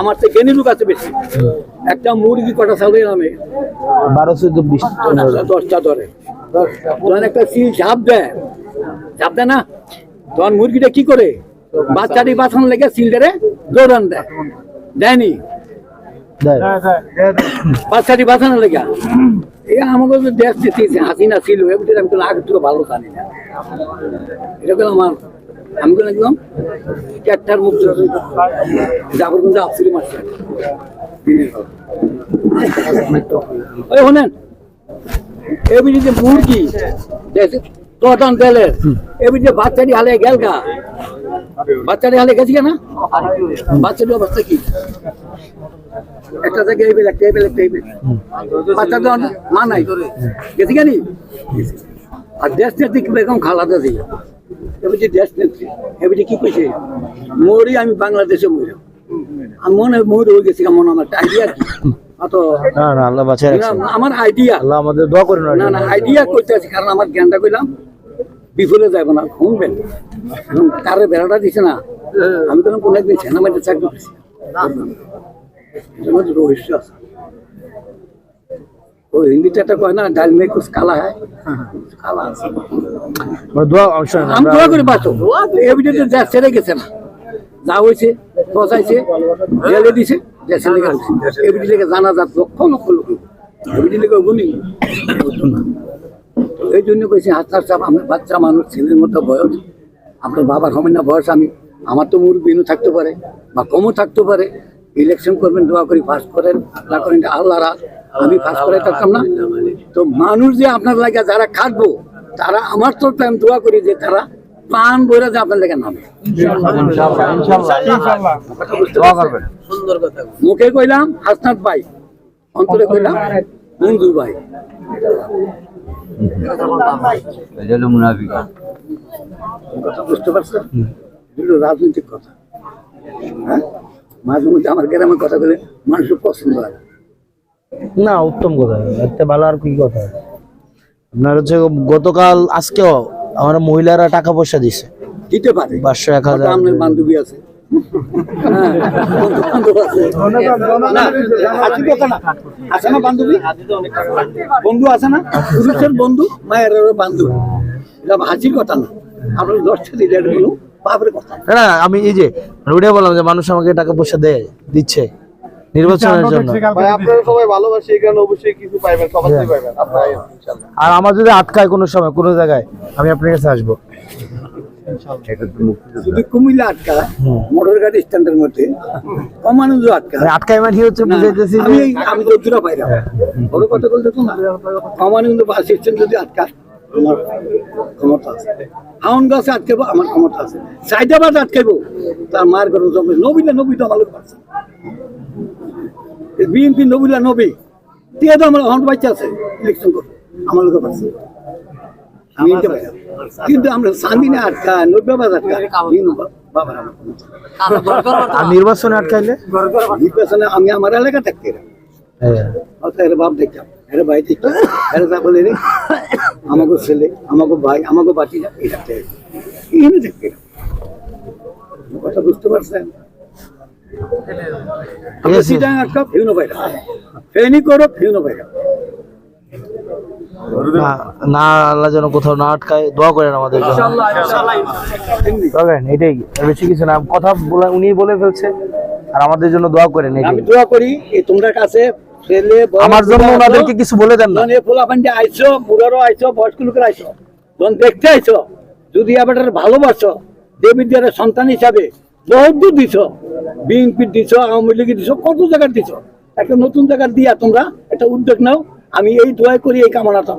আমার থেকে জ্ঞানী লোক আছে বেশি। একটা মুরগি কটা চালের নামে? বারো চোদ্দ দশটা দশটা ধরে। তখন একটা সিল ঝাপ দেয়। ঝাপ দেয় না? তখন মুরগিটা কি করে? বাচ্চাটি বাঁচানো লেগে সিলটারে দৌড়ান দেয়। দেয়নি? দেয়। বাচ্চাটি বাঁচানো লেগে। এই আমাকে দেশ দিতেছে হাসিনা ছিল। এবার আমি কোনো আগে থেকে ভালো জানি না। এটা আমার আমি কোনো একদম চারটার মুখ কিন্তু আফসুরি মারছে ওই শোনেন যে মুরগি তেলের যে বাচ্চাটি হালে গেল গা। বাচ্চাটি হালে গেছি না বাচ্চাটির অবস্থা কি? একটা থেকে এই বেল একটা এই বেল একটা এই বেল। বাচ্চা তো মা নাই। গেছি কেনি আর দেশ নেত্রী বেগম খালাদা দিয়া। এবার যে দেশ নেত্রী এবার যে কি কইছে? মরি আমি বাংলাদেশে মরি আমি মনে হয় মরি হয়ে গেছি মনে আমার আইডিয়া কি? আমার আইডিয়া আমাদের দোয়া করেন না না আইডিয়া করতে আছি কারণ আমার জ্ঞানটা কইলাম বিফলে যাব না এখন কারে বেড়াটা দিছে না আমি তো কোনো একদিন সেনাবাহিনীতে চাকরি করছি এটার রহস্য আছে। ও হিন্দিতে একটা কয় না ডাল মে কুছ কালা হ্যায়। কালা আছে। আমরা দোয়া শোনেন, আমি আমরা- দোয়া করে বাঁচো এভিডেন্স যা গেছে না। যা হয়েছে পচাইছে জেলে দিছে যা ছেলে গেছে এভিডেন্স লেগে জানা যাত লক্ষ লক্ষ লোক এভিডেন্স লেগে গুনি এই জন্য কইছি সাহেব আমি বাচ্চা মানুষ ছেলের মতো বয়স। আপনার বাবার হবে না বয়স আমি আমার তো মুরবিনও থাকতে পারে বা কমও থাকতে পারে। ইলেকশন করবেন দোয়া করি পাস করেন না করেন আল্লাহ রাত আমি করে থাকতাম না। তো মানুষ যে আপনার লাগে যারা খাটবো তারা আমার তো আমি দোয়া করি যে তারা প্রাণ বইরা যে আপনার লেগে নামে। কথা বুঝতে পারছেন? মুখে কইলাম হাসনাত ভাই। অন্তরে কইলাম মঞ্জুর ভাই। কথা বুঝতে পারছেন? রাজনৈতিক কথা। হ্যাঁ? মাঝে মধ্যে আমার গ্রামে কথা বলে মানুষের পছন্দ হয় না। উত্তম কথা। এতে ভালো আর কি কথা? আপনার হচ্ছে গতকাল আজকেও আমার মহিলারা টাকা পয়সা দিছে। দিতে পারে। পাঁচশো এক হাজার। আপনার বান্ধবী আছে। হ্যাঁ, আছে। না, বান্ধবী? বন্ধু আছে না? পুরুষের বন্ধু মায়ের বান্ধব। এটা হাসির কথা না। আপনার দশটা দিলে কোনো পাপের কথা। না। না না আমি এই যে ওইটাই বললাম যে মানুষ আমাকে টাকা পয়সা দেয় দিচ্ছে। নির্বাচনের জন্য। ভাই আপনারা সবাই ভালোবাসি এখানে অবশ্যই কিছু পাইবেন সবার থেকে পাইবেন। আপনারা ইনশাআল্লাহ আর আমার যদি আটকায় কোনো সময় কোনো জায়গায় আমি আপনার কাছে আসব। যদি কুমিল্লা আটকা মোটর গাড়ি স্ট্যান্ডের মধ্যে কমানুজ আটকা মানে আটকায় মানে হচ্ছে বুঝাইতেছি যে- আমি আমি দূরা পাই বড় কথা বলতে তো না। কমানুজ বাস স্ট্যান্ড যদি আটকা আমার ক্ষমতা আছে। হাউন গাছে আটকাবো আমার ক্ষমতা আছে। সাইদাবাদ আটকাইবো তার মায়ের ঘরে জমে। নবীলা নবী তো আমার পারছে বিএনপি নবীলা নবী। তে তো আমার হন্ড বাচ্চা আছে ইলেকশন করব। আমার লোক। কিন্তু আমরা সান্দিনে আটকা নব্বাবাদ আটকা। আর নির্বাচনে আটকাইলে? নির্বাচনে আমি আমার এলাকা থাকতে হ্যাঁ। এর বাপ দেখতাম এর ভাই দেখতাম এর যা বলে রে। আমাকে ছেলে আমাকে ভাই আমাকে এখানে দেখতে কথা বুঝতে পারছেন? আমরা সিটাং একটা ফিউনো পাইরা ফেনি করো ফিউনো পাইরা না- না আল্লাহ যেন কোথাও না আটকায় দোয়া করেন আমাদের জন্য। দোয়া করেন এটাই আর বেশি কিছু না। কথা উনি বলে ফেলছে আর আমাদের জন্য দোয়া করেন আমি দোয়া করি তোমরা কাছে আমার জন্য ওনাদেরকে কিছু বলে দেন না। আইছো বুড়ারও আইছো বয়স্ক লোকের আইছো। যখন দেখতে আইছো যদি আবার ভালোবাসো দেবীদের সন্তান হিসাবে। বহুত দূর দিছ। বিএনপি দিছ, আওয়ামী লীগ দিছ, কত জায়গার দিছ। একটা নতুন জায়গার দিয়া তোমরা একটা উদ্যোগ নাও। আমি এই দোয়া করি, এই কামনাটা